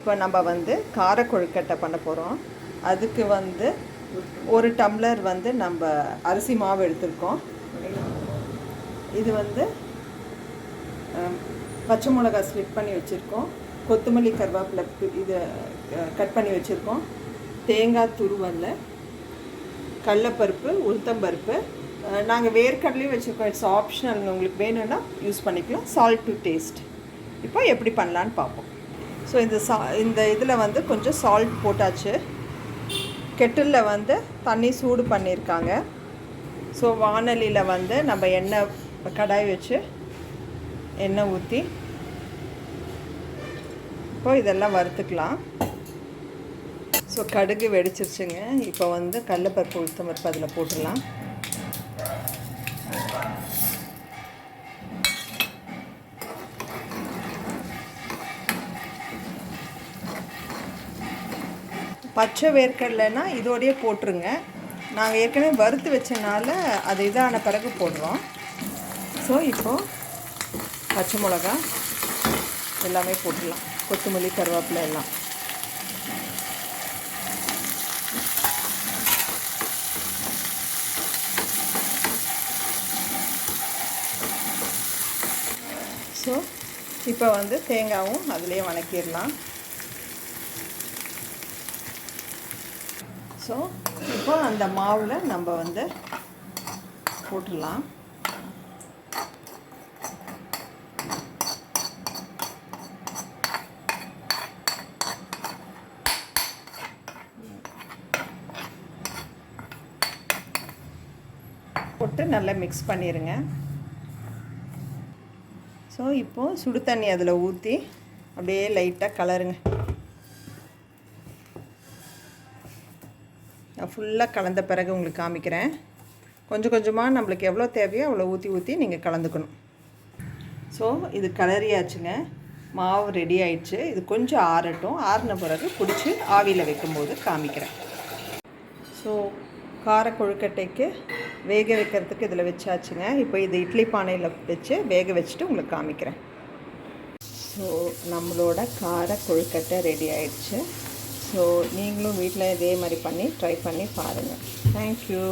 இப்போ நம்ம வந்து கார கொழுக்கட்டை பண்ண போகிறோம் அதுக்கு வந்து ஒரு டம்ளர் வந்து நம்ம அரிசி மாவு எடுத்திருக்கோம். இது வந்து பச்சை மிளகாய் ஸ்லிட் பண்ணி வச்சுருக்கோம். கொத்தமல்லி கருவேப்பிலை இது கட் பண்ணி வச்சுருக்கோம். தேங்காய் துருவல்ல கடலப்பருப்பு உளுத்தம்பருப்பு நாங்கள் வேர்க்கடலையும் வச்சுருக்கோம். இட்ஸ் ஆப்ஷனல் உங்களுக்கு வேணும்னா யூஸ் பண்ணிக்கலாம். சால்ட் டு டேஸ்ட் இப்போ எப்படி பண்ணலான்னு பார்ப்போம். ஸோ இந்த சா இந்த இதில் வந்து கொஞ்சம் சால்ட் போட்டாச்சு. கெட்டிலில் வந்து தண்ணி சூடு பண்ணியிருக்காங்க ஸோ வானலியில் வந்து நம்ம எண்ணெய் கடாய் வச்சு எண்ணெய் ஊற்றி இப்போ இதெல்லாம் வறுத்துக்கலாம். ஸோ கடுகு வெடிச்சிருச்சுங்க. இப்போ வந்து கடலப்பருப்பு உளுத்தம் பருப்பு அதில் போட்டுடலாம். பச்சை வேர்க்கடலைன்னா இதோடையே போட்டுருங்க. நாங்கள் ஏற்கனவே வறுத்து வச்சனால அது இதான பிறகு போடுறோம். ஸோ இப்போது பச்சை மிளகா எல்லாமே போட்டுடலாம். கொத்தமல்லி கருவேப்பிலை எல்லாம். ஸோ இப்போ வந்து தேங்காவும் அதிலே வணக்கிடலாம். ஸோ இப்போ அந்த மாவில் நம்ம வந்து போட்டுடலாம். போட்டு நல்லா மிக்ஸ் பண்ணிடுங்க ஸோ இப்போது சுடு தண்ணி அதில் ஊற்றி அப்படியே லைட்டாக கலருங்க. நான் ஃபுல்லாக கலந்த பிறகு உங்களுக்கு காமிக்கிறேன். கொஞ்சம் கொஞ்சமாக நம்மளுக்கு எவ்வளோ தேவையோ அவ்வளோ ஊற்றி ஊற்றி நீங்கள் கலந்துக்கணும். ஸோ இது கலரியாச்சுங்க மாவு ரெடி ஆயிடுச்சு. இது கொஞ்சம் ஆறட்டும். ஆறின பிறகு பிடிச்சி ஆவியில் வைக்கும்போது காமிக்கிறேன். ஸோ கார கொழுக்கட்டைக்கு வேக வைக்கிறதுக்கு இதில் வச்சாச்சுங்க. இப்போ இது இட்லி பானையில் வச்சு வேக வச்சுட்டு உங்களுக்கு காமிக்கிறேன். ஸோ நம்மளோட கார கொழுக்கட்டை ரெடி ஆயிடுச்சு. ஸோ நீங்களும் வீட்டில் இதே மாதிரி பண்ணி ட்ரை பண்ணி பாருங்கள் தேங்க்யூ